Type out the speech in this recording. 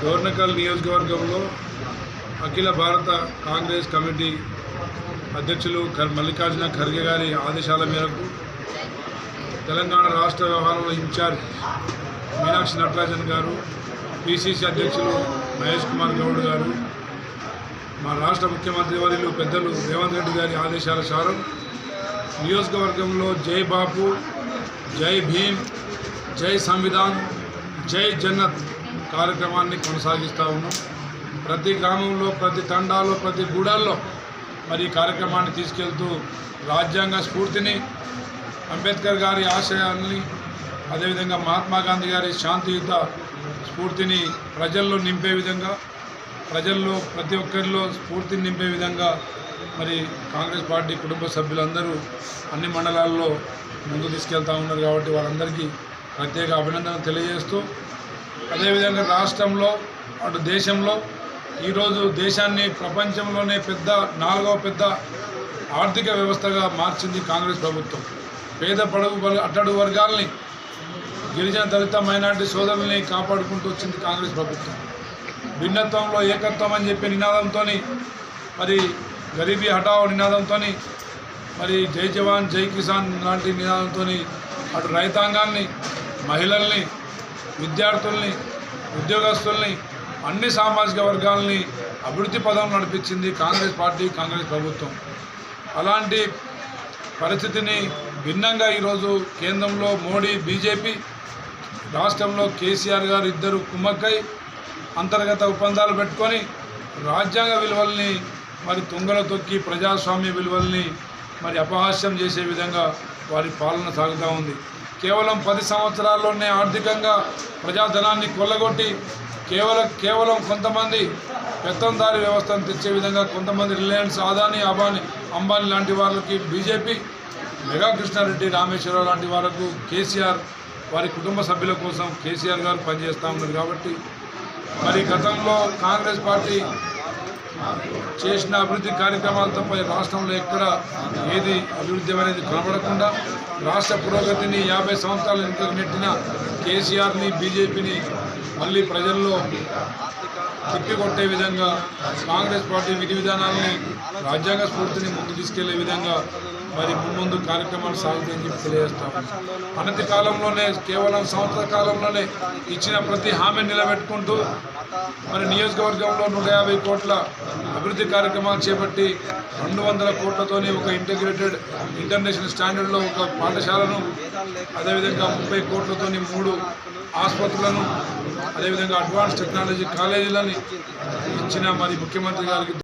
డోర్నకల్ నియోజకవర్గంలో అఖిల భారత కాంగ్రెస్ కమిటీ అధ్యక్షులు మల్లికార్జున ఖర్గే గారి ఆదేశాల మేరకు తెలంగాణ రాష్ట్ర వ్యవహారాల ఇన్ఛార్జ్ మీనాక్షి నటరాజన్ గారు పిసిసి అధ్యక్షులు మహేష్ కుమార్ గౌడ్ గారు మా రాష్ట్ర ముఖ్యమంత్రి వర్యులు పెద్దలు రేవంత్ రెడ్డి గారి ఆదేశాల సారం నియోజకవర్గంలో జై బాపు జై భీమ్ జై సంవిధాన్ జై జన్నత్ కార్యక్రమాన్ని కొనసాగిస్తూ ఉన్నాం. ప్రతి గ్రామంలో ప్రతి తండాలో ప్రతి గూడాల్లో మరి ఈ కార్యక్రమాన్ని తీసుకెళ్తూ రాజ్యాంగ స్ఫూర్తిని అంబేద్కర్ గారి ఆశయాల్ని అదేవిధంగా మహాత్మా గాంధీ గారి శాంతియుత స్ఫూర్తిని ప్రజల్లో నింపే విధంగా ప్రజల్లో ప్రతి ఒక్కరిలో స్ఫూర్తిని నింపే విధంగా మరి కాంగ్రెస్ పార్టీ కుటుంబ సభ్యులందరూ అన్ని మండలాల్లో ముందు తీసుకెళ్తా ఉన్నారు కాబట్టి వారందరికీ ప్రత్యేక అభినందన తెలియజేస్తూ అదేవిధంగా రాష్ట్రంలో అటు దేశంలో ఈరోజు దేశాన్ని ప్రపంచంలోనే పెద్ద నాలుగవ పెద్ద ఆర్థిక వ్యవస్థగా మార్చింది కాంగ్రెస్ ప్రభుత్వం. పేద పడుగు అట్టడు వర్గాల్ని గిరిజన దళిత మైనార్టీ సోదరుల్ని కాపాడుకుంటూ వచ్చింది కాంగ్రెస్ ప్రభుత్వం. భిన్నత్వంలో ఏకత్వం అని చెప్పే నినాదంతో మరి గరీబీ హఠావో నినాదంతో మరి జై జవాన్ జై కిసాన్ లాంటి నినాదంతో అటు రైతాంగాన్ని మహిళల్ని విద్యార్థుల్ని ఉద్యోగస్తుల్ని అన్ని సామాజిక వర్గాల్ని అభివృద్ధి పదం నడిపించింది కాంగ్రెస్ పార్టీ కాంగ్రెస్ ప్రభుత్వం. అలాంటి పరిస్థితిని భిన్నంగా ఈరోజు కేంద్రంలో మోడీ బీజేపీ రాష్ట్రంలో కేసీఆర్ గారు ఇద్దరు కుమ్మక్కై అంతర్గత ఒప్పందాలు పెట్టుకొని రాజ్యాంగ విలువల్ని మరి తుంగల తొక్కి ప్రజాస్వామ్య విలువల్ని మరి అపహాస్యం చేసే విధంగా వారి పాలన సాగుతూ ఉంది. కేవలం పది సంవత్సరాల్లోనే ఆర్థికంగా ప్రజాధనాన్ని కొల్లగొట్టి కేవలం కేవలం కొంతమంది పెత్తందారి వ్యవస్థను తెచ్చే విధంగా కొంతమంది రిలయన్స్ ఆదాని అబాని అంబానీ లాంటి వాళ్ళకి బీజేపీ మెగా కృష్ణారెడ్డి రామేశ్వరరావు లాంటి వాళ్ళకు కేసీఆర్ వారి కుటుంబ సభ్యుల కోసం కేసీఆర్ గారు పనిచేస్తూ ఉన్నారు కాబట్టి మరి గతంలో కాంగ్రెస్ పార్టీ చేసిన అభివృద్ధి కార్యక్రమాల తప్ప రాష్ట్రంలో ఎక్కడ ఏది అభివృద్ధి అనేది కనబడకుండా రాష్ట్ర పురోగతిని యాభై సంవత్సరాల వెనుకకు నెట్టిన కేసీఆర్ని బీజేపీని మళ్ళీ ప్రజల్లో తిప్పికొట్టే విధంగా కాంగ్రెస్ పార్టీ విధి విధానాలని రాజ్యాంగ స్ఫూర్తిని ముందు తీసుకెళ్ళే విధంగా మరి ముందు కార్యక్రమాలు సాగుతాయని చెప్పి తెలియజేస్తాం అనతి కాలంలోనే కేవలం సంవత్సర కాలంలోనే ఇచ్చిన ప్రతి హామీని నిలబెట్టుకుంటూ మరి నియోజకవర్గంలో నూట యాభై కోట్ల అభివృద్ధి కార్యక్రమాలు చేపట్టి రెండు వందల కోట్లతోని ఒక ఇంటిగ్రేటెడ్ ఇంటర్నేషనల్ స్టాండర్డ్లో ఒక పాఠశాలను అదేవిధంగా ముప్పై కోట్లతోని మూడు ఆసుపత్రులను అదేవిధంగా అడ్వాన్స్ టెక్నాలజీ కాలేజీలని ఇచ్చిన మరి ముఖ్యమంత్రి గారికి